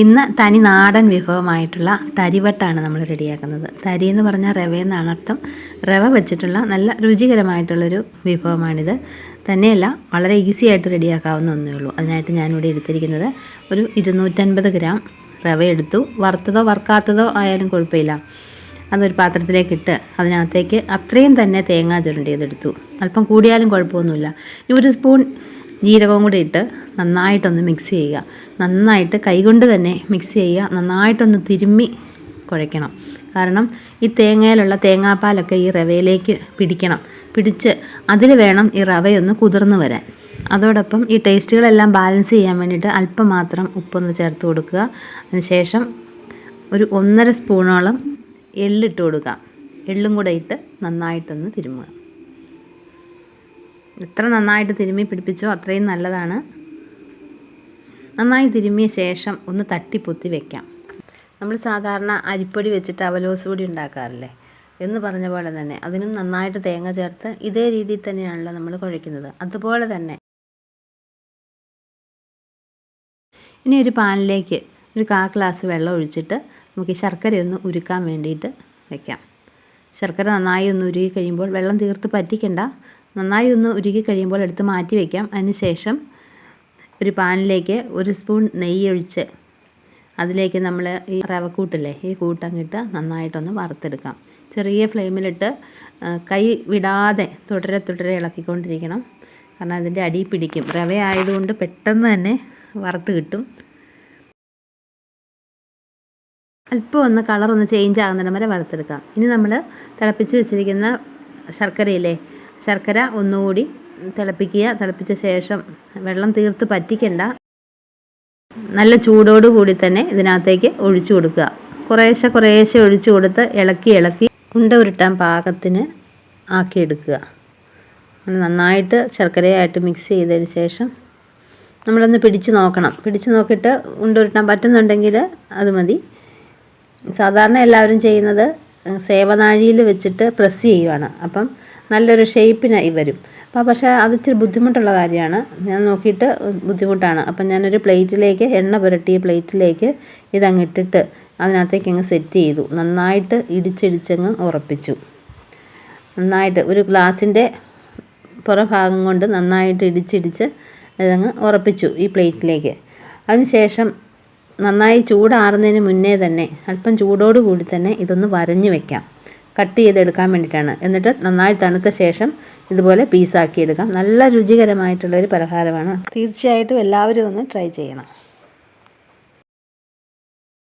ഇന്ന് തനി നാടൻ വിഭവമായിട്ടുള്ള തരിവട്ടാണ് നമ്മൾ റെഡിയാക്കുന്നത്. തരി എന്ന് പറഞ്ഞാൽ റവ എന്നാണ് അർത്ഥം. റവ വെച്ചിട്ടുള്ള നല്ല രുചികരമായിട്ടുള്ളൊരു വിഭവമാണിത്. തന്നെയല്ല വളരെ ഈസി ആയിട്ട് റെഡിയാക്കാവുന്ന ഒന്നേ ഉള്ളൂ. അതിനായിട്ട് ഞാനിവിടെ എടുത്തിരിക്കുന്നത് ഒരു ഇരുന്നൂറ്റൻപത് ഗ്രാം റവ എടുത്തു. വറുത്തതോ വറുക്കാത്തതോ ആയാലും കുഴപ്പമില്ല. അതൊരു പാത്രത്തിലേക്ക് ഇട്ട് അതിനകത്തേക്ക് അത്രയും തന്നെ തേങ്ങാ ചുരണ്ടിയതെടുത്തു. അല്പം കൂടിയാലും കുഴപ്പമൊന്നുമില്ല. ഇനി ഒരു സ്പൂൺ ജീരകവും കൂടി ഇട്ട് നന്നായിട്ടൊന്ന് മിക്സ് ചെയ്യുക. നന്നായിട്ട് കൈകൊണ്ട് തന്നെ മിക്സ് ചെയ്യുക. നന്നായിട്ടൊന്ന് തിരുമ്മി കുഴയ്ക്കണം. കാരണം ഈ തേങ്ങയിലുള്ള തേങ്ങാപ്പാലൊക്കെ ഈ റവയിലേക്ക് പിടിക്കണം. പിടിച്ച് അതിൽ വേണം ഈ റവയൊന്ന് കുതിർന്ന് വരാൻ. അതോടൊപ്പം ഈ ടേസ്റ്റുകളെല്ലാം ബാലൻസ് ചെയ്യാൻ വേണ്ടിയിട്ട് അല്പം മാത്രം ഉപ്പൊന്ന് ചേർത്ത് കൊടുക്കുക. അതിനുശേഷം ഒരു ഒന്നര സ്പൂണോളം എള്ളിട്ട് കൊടുക്കുക. എള്ളും കൂടെ ഇട്ട് നന്നായിട്ടൊന്ന് തിരുമുക. എത്ര നന്നായിട്ട് തിരുമ്മി പിടിപ്പിച്ചോ അത്രയും നല്ലതാണ്. നന്നായി തിരുമ്മിയ ശേഷം ഒന്ന് തട്ടിപ്പൊത്തി വെക്കാം. നമ്മൾ സാധാരണ അരിപ്പൊടി വെച്ചിട്ട് അവലോസ് പൊടി ഉണ്ടാക്കാറില്ലേ? എന്ന് പറഞ്ഞ പോലെ തന്നെ അതിനും നന്നായിട്ട് തേങ്ങ ചേർത്ത് ഇതേ രീതിയിൽ തന്നെയാണല്ലോ നമ്മൾ കുഴയ്ക്കുന്നത്. അതുപോലെ തന്നെ ഇനി ഒരു പാനിലേക്ക് ഒരു കാ ഗ്ലാസ് വെള്ളം ഒഴിച്ചിട്ട് നമുക്ക് ശർക്കരയൊന്ന് ഉരുക്കാൻ വേണ്ടിയിട്ട് വെക്കാം. ശർക്കര നന്നായി ഒന്ന് ഉരുകി കഴിയുമ്പോൾ വെള്ളം തീർത്ത് പറ്റിക്കണ്ട. നന്നായി ഒന്ന് ഉരുകി കഴിയുമ്പോൾ എടുത്ത് മാറ്റി വയ്ക്കാം അതിനുശേഷം ഒരു പാനിലേക്ക് ഒരു സ്പൂൺ നെയ്യ് ഒഴിച്ച് അതിലേക്ക് നമ്മൾ ഈ റവക്കൂട്ടില്ലേ ഈ കൂട്ടങ്ങിട്ട് നന്നായിട്ടൊന്ന് വറുത്തെടുക്കാം. ചെറിയ ഫ്ലെയിമിലിട്ട് കൈ വിടാതെ തുടരെ തുടരെ ഇളക്കിക്കൊണ്ടിരിക്കണം. കാരണം അതിന്റെ അടി പിടിക്കും. റവ ആയതുകൊണ്ട് പെട്ടെന്ന് തന്നെ വറുത്ത് കിട്ടും. അല്പം ഒന്ന് കളറൊന്ന് ചേഞ്ച് ആകുന്നിടം വരെ വറുത്തെടുക്കാം. ഇനി നമ്മൾ തിളപ്പിച്ച് വെച്ചിരിക്കുന്ന ശർക്കരയില്ലേ ശർക്കര ഒന്നുകൂടി തിളപ്പിക്കുക. തിളപ്പിച്ച ശേഷം വെള്ളം തീർത്ത് പറ്റിക്കണ്ട. നല്ല ചൂടോടു കൂടി തന്നെ ഇതിനകത്തേക്ക് ഒഴിച്ചു കൊടുക്കുക. കുറേശ്ശെ കുറേശ്ശെ ഒഴിച്ചു കൊടുത്ത് ഇളക്കി ഇളക്കി ഉണ്ട ഉരുട്ടാൻ പാകത്തിന് ആക്കിയെടുക്കുക. നന്നായിട്ട് ശർക്കരയായിട്ട് മിക്സ് ചെയ്തതിന് ശേഷം നമ്മളൊന്ന് പിടിച്ച് നോക്കണം. പിടിച്ച് നോക്കിയിട്ട് ഉണ്ട ഉരുട്ടാൻ പറ്റുന്നുണ്ടെങ്കിൽ അത് മതി. സാധാരണ എല്ലാവരും ചെയ്യുന്നത് സേവനാഴിയിൽ വെച്ചിട്ട് പ്രസ് ചെയ്യുവാണ്. അപ്പം നല്ലൊരു ഷേപ്പിനായി വരും. അപ്പം പക്ഷേ അത് ഇച്ചിരി ബുദ്ധിമുട്ടുള്ള കാര്യമാണ്. ഞാൻ നോക്കിയിട്ട് ബുദ്ധിമുട്ടാണ്. അപ്പം ഞാനൊരു പ്ലേറ്റിലേക്ക് എണ്ണ പുരട്ടിയ പ്ലേറ്റിലേക്ക് ഇതങ്ങ് ഇട്ടിട്ട് അതിനകത്തേക്ക് അങ്ങ് സെറ്റ് ചെയ്തു. നന്നായിട്ട് ഇടിച്ചിടിച്ചങ്ങ് ഉറപ്പിച്ചു. നന്നായിട്ട് ഒരു ഗ്ലാസിന്റെ പുറഭാഗം കൊണ്ട് നന്നായിട്ട് ഇടിച്ചിടിച്ച് ഇതങ്ങ് ഉറപ്പിച്ചു ഈ പ്ലേറ്റിലേക്ക്. അതിനുശേഷം നന്നായി ചൂടാറുന്നതിന് മുന്നേ തന്നെ അല്പം ചൂടോട് കൂടി തന്നെ ഇതൊന്ന് വരഞ്ഞു വെക്കാം. കട്ട് ചെയ്തെടുക്കാൻ വേണ്ടിയിട്ടാണ്. എന്നിട്ട് നന്നായി തണുത്ത ശേഷം ഇതുപോലെ പീസാക്കി എടുക്കാം നല്ല രുചികരമായിട്ടുള്ളൊരു പലഹാരമാണ്. തീർച്ചയായിട്ടും എല്ലാവരും ഒന്ന് ട്രൈ ചെയ്യണം.